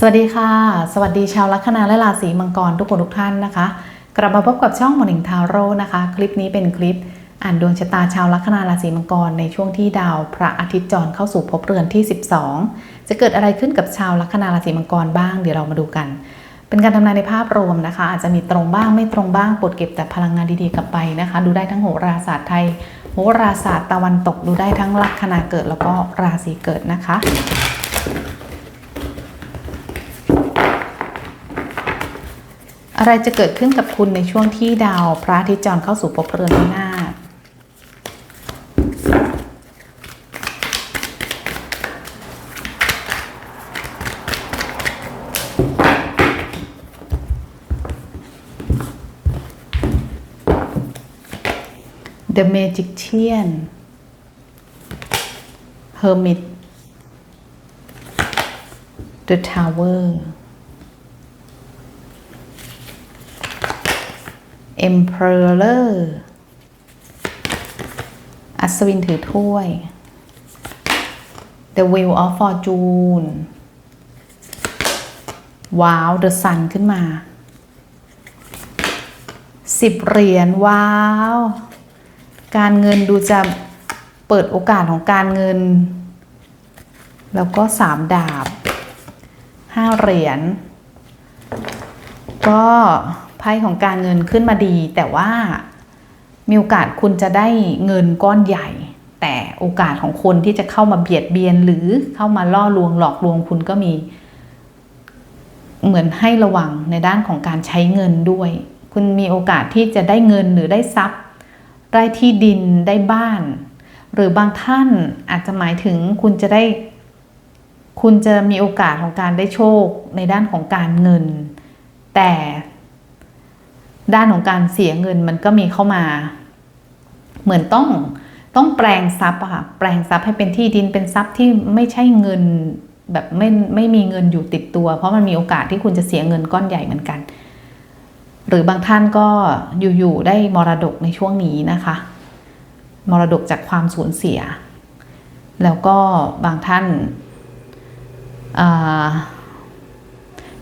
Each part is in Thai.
สวัสดีค่ะ สวัสดีชาวลัคนาและราศีมังกรทุกคนทุกท่านนะคะ กลับมาพบกับช่องหมอนิงทาโร่นะคะ คลิปนี้เป็นคลิป อ่านดวงชะตาชาวลัคนาราศีมังกรในช่วงที่ดาวพระอาทิตย์จรเข้าสู่ภพเรือนที่ 12 จะเกิดอะไรขึ้นกับชาวลัคนาราศีมังกรบ้างเดี๋ยวเรามาดูกัน เป็นการทำนายในภาพรวมนะคะ อาจจะมีตรงบ้างไม่ตรงบ้างปรดเก็บแต่พลังงานดีๆกลับไปนะคะ ดูได้ทั้งโหราศาสตร์ไทยโหราศาสตร์ตะวันตกดูได้ทั้งลัคนาเกิดแล้วก็ราศีเกิดนะคะ อะไรจะเกิดขึ้นกับคุณในช่วงที่ดาวพระอาทิตย์จรเข้าสู่ภพเรือนวินาศ The Magician Hermit The Tower Emperor อัศวินถือถ้วย The Wheel of Fortune ว้าว The Sun ขึ้นมาสิบเหรียญว้าว การเงินดูจะเปิดโอกาสของการเงิน แล้วก็สามดาบห้าเหรียญก็ ไพ่ของการเงินขึ้นมาดี แต่ว่ามีโอกาสคุณจะได้เงินก้อนใหญ่ แต่โอกาสของคนที่จะเข้ามาเบียดเบียนหรือเข้ามาล่อลวงหลอกลวงคุณก็มี เหมือนให้ระวังในด้านของการใช้เงินด้วย คุณมีโอกาสที่จะได้เงินหรือได้ทรัพย์ ได้ที่ดินได้บ้าน หรือบางท่านอาจจะหมายถึงคุณจะได้ คุณจะมีโอกาสของการได้โชคในด้านของการเงิน แต่ ด้านของการเสียเงินมันก็มีเข้ามา เหมือนต้องต้องแปลงทรัพย์อะค่ะแปลงทรัพย์ให้เป็นที่ดินเป็นทรัพย์ที่ไม่ใช่เงินแบบไม่ไม่มีเงินอยู่ติดตัว เพราะมันมีโอกาสที่คุณจะเสียเงินก้อนใหญ่เหมือนกัน หรือบางท่านก็อยู่ๆได้มรดกในช่วงนี้นะคะ มรดกจากความสูญเสีย แล้วก็บางท่าน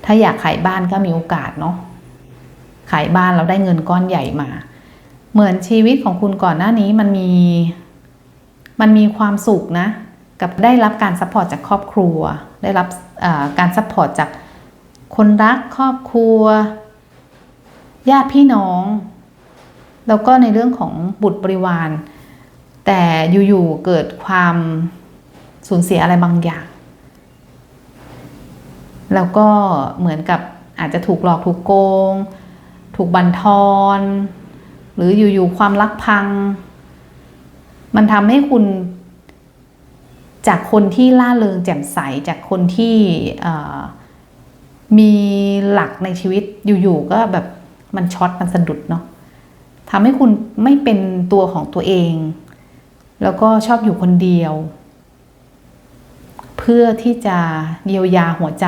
ถ้าอยากขายบ้านก็มีโอกาสเนาะ ขายบ้านแล้วได้เงินก้อนใหญ่มา เหมือนชีวิตของคุณก่อนหน้านี้มันมี มันมีความสุขนะ กับได้รับการซัพพอร์ตจากครอบครัว ได้รับการซัพพอร์ตจากคนรักครอบครัว ญาติพี่น้อง แล้วก็ในเรื่องของบุตรบริวาร แต่อยู่ๆเกิดความสูญเสียอะไรบางอย่าง แล้วก็เหมือนกับอาจจะถูกหลอกถูกโกง ถูกบันทอน หรืออยู่ๆความรักพัง มันทำให้คุณ จากคนที่ล่าเริงแจ่มใส จากคนที่มีหลักในชีวิตอยู่ๆก็แบบมันช็อตมันสะดุดเนาะทำให้คุณไม่เป็นตัวของตัวเอง แล้วก็ชอบอยู่คนเดียว เพื่อที่จะเยียวยาหัวใจ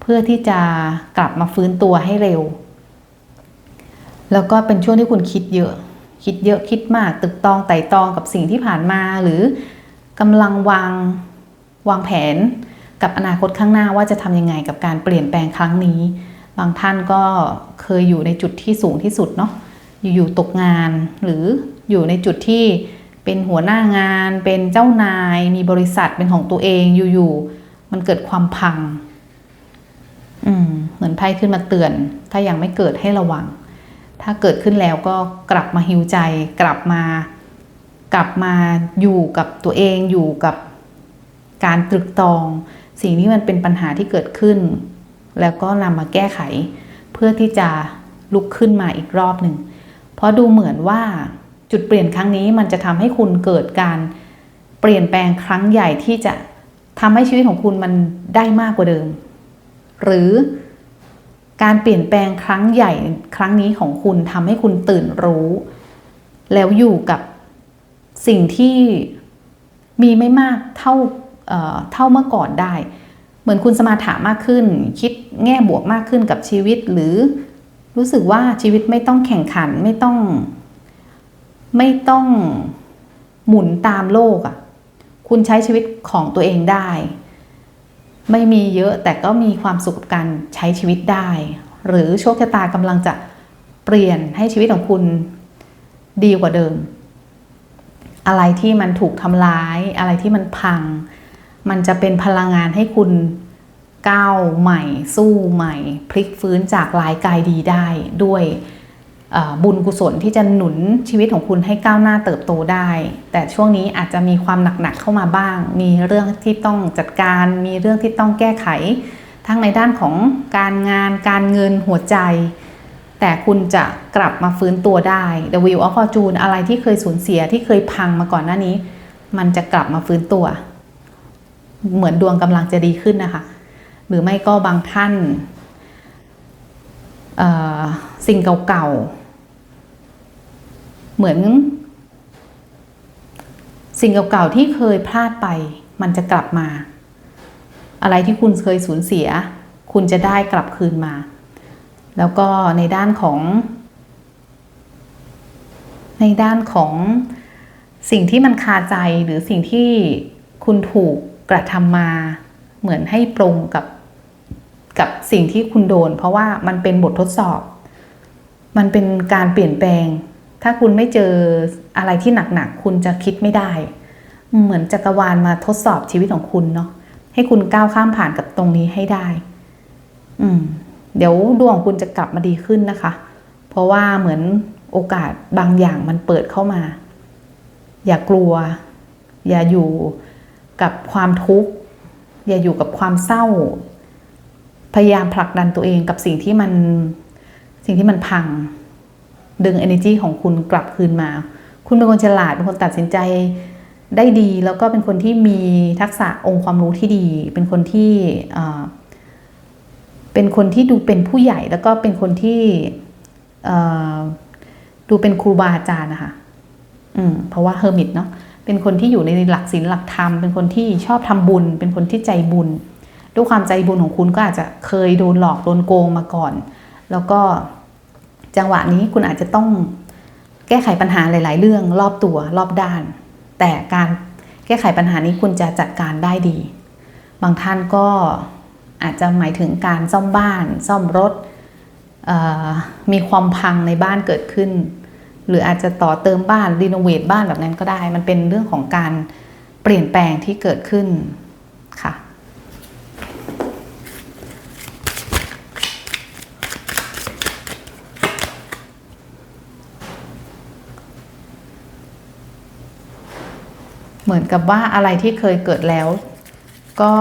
เพื่อที่จะกลับมาฟื้นตัวให้เร็ว แล้วก็เป็นช่วงที่คุณคิดเยอะ คิดเยอะคิดมาก ตึกตองไต่ตองกับสิ่งที่ผ่านมา หรือกำลังวางวางแผนกับอนาคตข้างหน้าว่าจะทำยังไงกับการเปลี่ยนแปลงครั้งนี้ บางท่านก็เคยอยู่ในจุดที่สูงที่สุดเนาะอยู่ๆตกงาน หรืออยู่ในจุดที่เป็นหัวหน้างาน เป็นเจ้านาย มีบริษัทเป็นของตัวเองอยู่ๆมันเกิดความพัง อืม เหมือนไพ่ขึ้นมาเตือน ถ้ายังไม่เกิดให้ระวัง ถ้าเกิดขึ้นแล้วก็กลับมาฮิวใจ กลับมา กลับมาอยู่กับตัวเองอยู่กับการตรึกตอง สิ่งที่มันเป็นปัญหาที่เกิดขึ้น แล้วก็นำมาแก้ไข เพื่อที่จะลุกขึ้นมาอีกรอบหนึ่งเพราะดูเหมือนว่าจุดเปลี่ยนครั้งนี้มันจะทำให้คุณเกิดการเปลี่ยนแปลงครั้งใหญ่ที่จะทำให้ชีวิตของคุณมันได้มากกว่าเดิม หรือ การเปลี่ยนแปลงครั้งใหญ่ครั้งนี้ของคุณทำให้คุณตื่นรู้ แล้วอยู่กับสิ่งที่มีไม่มากเท่าเท่าเมื่อก่อนได้ เหมือนคุณสมาถามากขึ้น คิดแง่บวกมากขึ้นกับชีวิต หรือรู้สึกว่าชีวิตไม่ต้องแข่งขันไม่ต้อง ไม่ต้องหมุนตามโลกอะ่ะ คุณใช้ชีวิตของตัวเองได้ ไม่มีเยอะแต่ก็มีความสุขกับการใช้ชีวิตได้ หรือโชคชะตากำลังจะเปลี่ยนให้ชีวิตของคุณดีกว่าเดิม อะไรที่มันถูกทำร้าย อะไรที่มันพัง มันจะเป็นพลังงานให้คุณก้าวใหม่ สู้ใหม่ พลิกฟื้นจากลายกายดีได้ด้วย บุญกุศลที่จะหนุนชีวิตของคุณให้ก้าวหน้าเติบโตได้ แต่ช่วงนี้อาจจะมีความหนักๆเข้ามาบ้าง มีเรื่องที่ต้องจัดการ มีเรื่องที่ต้องแก้ไข ทั้งในด้านของการงานการเงินหัวใจ แต่คุณจะกลับมาฟื้นตัวได้ The Wheel of Fortune อะไรที่เคยสูญเสียที่เคยพังมาก่อนหน้านี้ มันจะกลับมาฟื้นตัว เหมือนดวงกำลังจะดีขึ้นนะคะ หรือไม่ก็บางท่านสิ่งเก่าๆ เหมือน สิ่งเก่าๆที่เคยพลาดไป มันจะกลับมา อะไรที่คุณเคยสูญเสีย คุณจะได้กลับคืนมา แล้วก็ในด้านของ ในด้านของสิ่งที่มันคาใจหรือสิ่งที่คุณถูกกระทำมาเหมือนให้ปรงกับกับสิ่งที่คุณโดน เพราะว่ามันเป็นบททดสอบ มันเป็นการเปลี่ยนแปลง ถ้าคุณไม่เจออะไรที่หนักๆ คุณจะคิดไม่ได้ เหมือนจักรวาลมาทดสอบชีวิตของคุณเนาะ ให้คุณก้าวข้ามผ่านกับตรงนี้ให้ได้ อืม เดี๋ยวดวงของคุณจะกลับมาดีขึ้นนะคะ เพราะว่าเหมือนโอกาสบางอย่างมันเปิดเข้ามา อย่ากลัว อย่าอยู่กับความทุกข์ อย่าอยู่กับความเศร้า พยายามผลักดันตัวเองกับสิ่งที่มัน สิ่งที่มันพัง ดึง energy ของคุณกลับคืนมา คุณเป็นคนฉลาด เป็นคนตัดสินใจได้ดี แล้วก็เป็นคนที่มีทักษะองค์ความรู้ที่ดี เป็นคนที่เอ่อเป็นคนที่ดูเป็นผู้ใหญ่ แล้วก็เป็นคนที่อ่อดูเป็นครูบาอาจารย์นะคะอืมเพราะว่าเฮอร์มิตเนาะ เป็นคนที่อยู่ในหลักศีลหลักธรรม เป็นคนที่ชอบทำบุญ เป็นคนที่ใจบุญ ด้วยความใจบุญของคุณก็อาจจะเคยโดนหลอกโดนโกงมาก่อน แล้วก็ จังหวะนี้คุณอาจจะต้องแก้ไขปัญหาหลาย ๆ เรื่องรอบตัวรอบด้าน แต่การแก้ไขปัญหานี้คุณจะจัดการได้ดี บางท่านก็อาจจะหมายถึงการซ่อมบ้าน ซ่อมรถมีความพังในบ้านเกิดขึ้น หรืออาจจะต่อเติมบ้านรีโนเวทบ้านแบบนั้นก็ได้ มันเป็นเรื่องของการเปลี่ยนแปลงที่เกิดขึ้นค่ะ เหมือนกับว่าอะไรที่เคยเกิดแล้ว ก็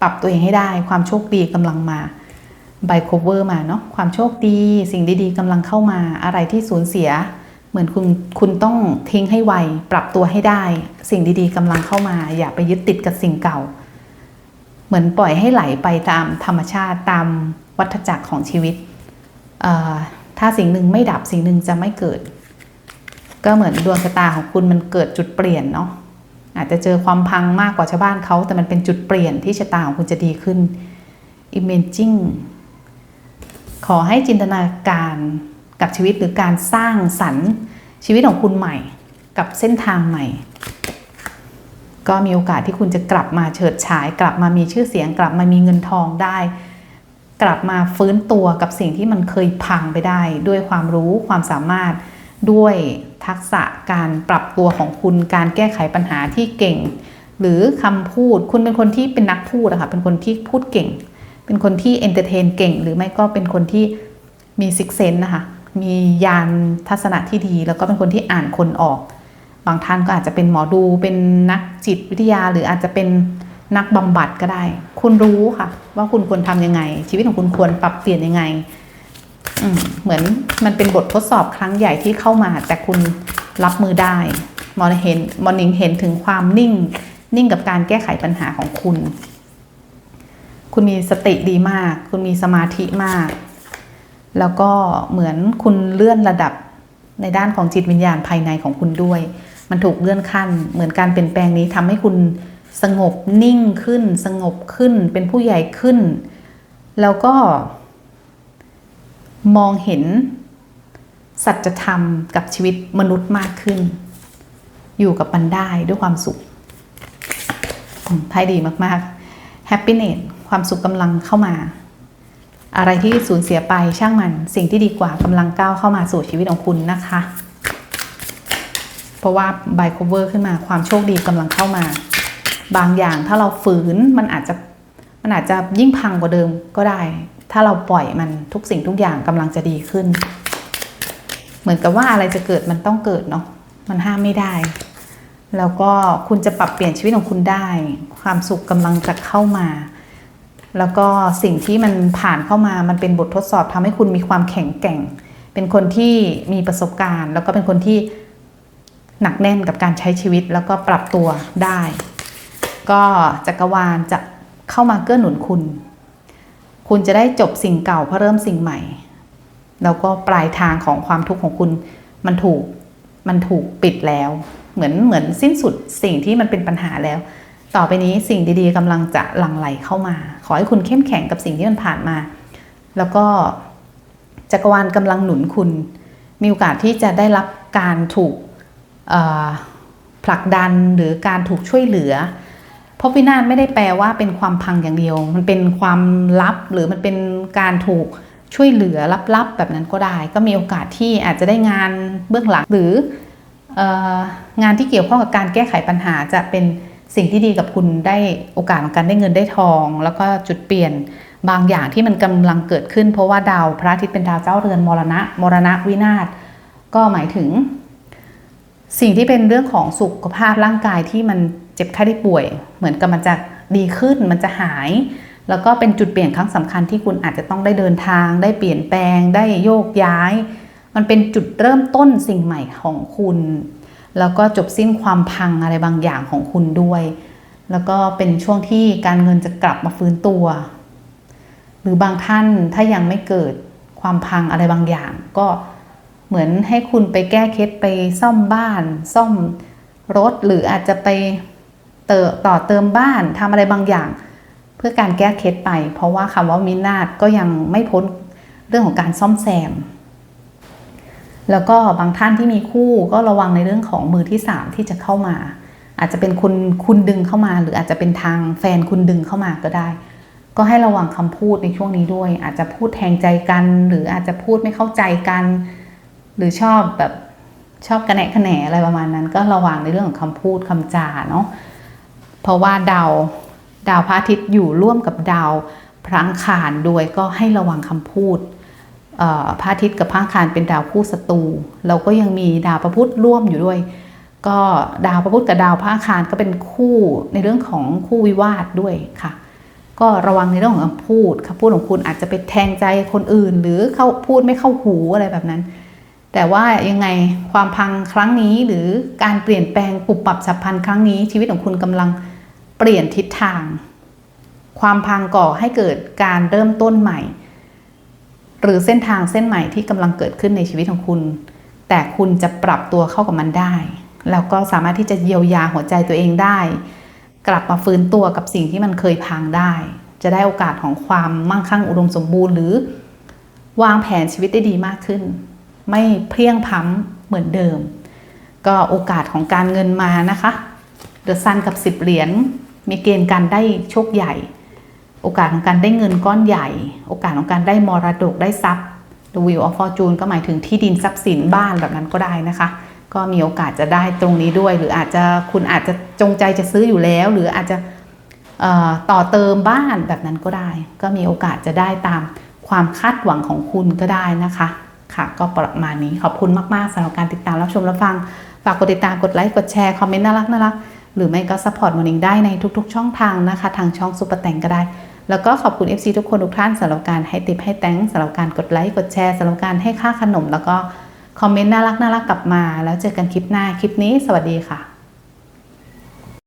ปรับตัวเองให้ได้ความโชคดีกำลังมาไบโคเวอร์มาเนาะความโชคดีสิ่งดีๆกำลังเข้ามาอะไรที่สูญเสีย เหมือนคุณคุณต้องทิ้งให้ไว ปรับตัวให้ได้ สิ่งดีๆกำลังเข้ามา อย่าไปยึดติดกับสิ่งเก่า เหมือนปล่อยให้ไหลไปตามธรรมชาติตามวัฏจักรของชีวิต ถ้าสิ่งหนึ่งไม่ดับสิ่งหนึ่งจะไม่เกิด ก็เหมือนดวงชะตาของคุณมันเกิดจุดเปลี่ยนเนาะอาจจะเจอความพังมากกว่าชาวบ้านเขาแต่มันเป็นจุดเปลี่ยนที่ชะตาของคุณจะดีขึ้น imaging ขอให้จินตนาการกับชีวิตหรือการสร้างสรรค์ชีวิตของคุณใหม่ กับเส้นทางใหม่ ก็มีโอกาสที่คุณจะกลับมาเฉิดฉาย กลับมามีชื่อเสียง กลับมามีเงินทองได้ กลับมาฟื้นตัวกับสิ่งที่มันเคยพังไปได้ ด้วยความรู้ความสามารถ ด้วยทักษะการปรับตัวของคุณการแก้ไขปัญหาที่เก่ง หรือคำพูดคุณเป็นคนที่เป็นนักพูดอะค่ะเป็นคนที่พูดเก่ง เป็นคนที่เอนเตอร์เทนเก่ง หรือไม่ก็เป็นคนที่มีซิกเซนนะคะมียานทัศนะที่ดี แล้วก็เป็นคนที่อ่านคนออก บางท่านก็อาจจะเป็นหมอดูเป็นนักจิตวิทยา หรืออาจจะเป็นนักบำบัดก็ได้ คุณรู้ค่ะ ว่าคุณควรทำยังไง ชีวิตของคุณควรปรับเปลี่ยนยังไง เหมือนมันเป็นบททดสอบครั้งใหญ่ที่เข้ามา แต่คุณรับมือได้มอนเห็นมอนิงเห็นถึงความนิ่ง นิ่งกับการแก้ไขปัญหาของคุณ คุณมีสติดีมาก คุณมีสมาธิมาก แล้วก็เหมือนคุณเลื่อนระดับในด้านของจิตวิญญาณภายในของคุณด้วย มันถูกเลื่อนขั้น เหมือนการเปลี่ยนแปลงนี้ทำให้คุณสงบนิ่งขึ้น สงบขึ้น เป็นผู้ใหญ่ขึ้น แล้วก็ มองเห็น สัจธรรมกับชีวิตมนุษย์มากขึ้น อยู่กับมันได้ด้วยความสุขอืมไพ่ดีมากๆ happiness ความสุขกำลังเข้ามา อะไรที่สูญเสียไปช่างมัน สิ่งที่ดีกว่ากำลังก้าวเข้ามาสู่ชีวิตของคุณนะคะ เพราะว่าไบโคเวอร์ขึ้นมาความโชคดีกำลังเข้ามา บางอย่างถ้าเราฝืนมันอาจจะมันอาจจะยิ่งพังกว่าเดิมก็ได้ ถ้าเราปล่อยมันทุกสิ่งทุกอย่างกำลังจะดีขึ้น เหมือนกับว่าอะไรจะเกิดมันต้องเกิดเนาะมันห้ามไม่ได้ แล้วก็คุณจะปรับเปลี่ยนชีวิตของคุณได้ ความสุขกำลังจะเข้ามา แล้วก็สิ่งที่มันผ่านเข้ามามันเป็นบททดสอบทำให้คุณมีความแข็งแกร่ง เป็นคนที่มีประสบการณ์ แล้วก็เป็นคนที่หนักแน่นกับการใช้ชีวิตแล้วก็ปรับตัวได้ ก็จักรวาลจะเข้ามาเกื้อหนุนคุณ คุณจะได้จบสิ่งเก่าเพื่อเริ่มสิ่งใหม่ แล้วก็ปลายทางของความทุกข์ของคุณมันถูกมันถูกปิดแล้ว เหมือนเหมือนสิ้นสุดสิ่งที่มันเป็นปัญหาแล้ว ต่อไปนี้สิ่งดีๆกำลังจะหลั่งไหลเข้ามา ขอให้คุณเข้มแข็งกับสิ่งที่มันผ่านมา แล้วก็จักรวาลกำลังหนุนคุณ มีโอกาสที่จะได้รับการถูกผลักดันหรือการถูกช่วยเหลือ เพราะวินาศไม่ได้แปลว่าเป็นความพังอย่างเดียว มันเป็นความลับหรือมันเป็นการถูกช่วยเหลือลับๆแบบนั้นก็ได้ ก็มีโอกาสที่อาจจะได้งานเบื้องหลังหรือองานที่เกี่ยวข้องกับการแก้ไขปัญหาจะเป็นสิ่งที่ดีกับคุณได้โอกาสของการได้เงินได้ทอง แล้วก็จุดเปลี่ยนบางอย่างที่มันกำลังเกิดขึ้น เพราะว่าดาวพระอาทิตย์เป็นดาวเจ้าเรือนมรณะมรณะวินาศก็หมายถึง สิ่งที่เป็นเรื่องของสุขภาพร่างกายที่มัน เจ็บไข้ได้ป่วย เหมือนกับมันจะดีขึ้นมันจะหาย แล้วก็เป็นจุดเปลี่ยนครั้งสำคัญที่คุณอาจจะต้องได้เดินทาง ได้เปลี่ยนแปลง ได้โยกย้าย มันเป็นจุดเริ่มต้นสิ่งใหม่ของคุณ แล้วก็จบสิ้นความพังอะไรบางอย่างของคุณด้วย แล้วก็เป็นช่วงที่การเงินจะกลับมาฟื้นตัว หรือบางท่านถ้ายังไม่เกิดความพังอะไรบางอย่าง ก็เหมือนให้คุณไปแก้เคล็ดไปซ่อมบ้าน ซ่อมรถหรืออาจจะไป เติต่อเติมบ้านทำอะไรบางอย่าง เพื่อการแก้เคล็ดไป เพราะว่าคำว่ามินาศก็ยังไม่พ้นเรื่องของการซ่อมแซม แล้วก็บางท่านที่มีคู่ก็ระวังในเรื่องของมือที่สามที่จะเข้ามา อาจจะเป็นคุณคุณดึงเข้ามา หรืออาจจะเป็นทางแฟนคุณดึงเข้ามาก็ได้ ก็ให้ระวังคำพูดในช่วงนี้ด้วย อาจจะพูดแทงใจกัน หรืออาจจะพูดไม่เข้าใจกัน หรือชอบแบบชอบกระแหนกระแหนอะไรประมาณนั้น ก็ระวังในเรื่องของคำพูดคำจาเนาะ เพราะว่าดาวดาวพระอาทิตย์อยู่ร่วมกับดาวพระังคารด้วยก็ให้ระวังคำพูดพระอาทิตย์กับพระังคารเป็นดาวคู่ศัตรูเราก็ยังมีดาวพระพุธร่วมอยู่ด้วย ก็ดาวพระพุธกับดาวพระังคารก็เป็นคู่ในเรื่องของคู่วิวาทด้วยค่ะ ก็ระวังในเรื่องของคำพูดคำพูดของคุณอาจจะไปแทงใจคนอื่น หรือเข้าพูดไม่เข้าหูอะไรแบบนั้น แต่ว่ายังไงความพังครั้งนี้หรือการเปลี่ยนแปลงปุบปรับฉับพลันครั้งนี้ชีวิตของคุณกำลัง เปลี่ยนทิศทาง ความพังก่อให้เกิดการเริ่มต้นใหม่ หรือเส้นทางเส้นใหม่ที่กำลังเกิดขึ้นในชีวิตของคุณ แต่คุณจะปรับตัวเข้ากับมันได้ แล้วก็สามารถที่จะเยียวยาหัวใจตัวเองได้ กลับมาฟื้นตัวกับสิ่งที่มันเคยพังได้ จะได้โอกาสของความมั่งคั่งอุดมสมบูรณ์ หรือวางแผนชีวิตได้ดีมากขึ้น ไม่เพลียงพ้ำเหมือนเดิม ก็โอกาสของการเงินมานะคะเดอะซันกับสิบเหรียญ มีเกณฑ์การได้โชคใหญ่ โอกาสของการได้เงินก้อนใหญ่ โอกาสของการได้มรดกได้ทรัพย์ The Wheel of Fortune ก็หมายถึงที่ดินทรัพย์สินบ้านแบบนั้นก็ได้นะคะ ก็มีโอกาสจะได้ตรงนี้ด้วย หรืออาจจะคุณอาจจะจงใจจะซื้ออยู่แล้ว หรืออาจจะต่อเติมบ้านแบบนั้นก็ได้ ก็มีโอกาสจะได้ตามความคาดหวังของคุณก็ได้นะคะ ค่ะ ก็ประมาณนี้ขอบคุณมาก ๆสำหรับการติดตามรับชมรับฟัง ฝากกดติดตามกดไลค์กดแชร์ คอมเมนต์น่ารักน่ารัก หรือไม่ก็ซัพพอร์ตมอร์นิ่งได้ในทุกๆ ช่องทางนะคะ ทางช่องซุปเปอร์แตงก็ได้ แล้วก็ขอบคุณ FC ทุกคนทุกท่านสำหรับการให้ติปให้แตงสำหรับการกดไลค์กดแชร์สำหรับการให้ค่าขนม แล้วก็คอมเมนต์น่ารักน่ารักกลับมา แล้วเจอกันคลิปหน้าคลิปนี้ สวัสดีค่ะ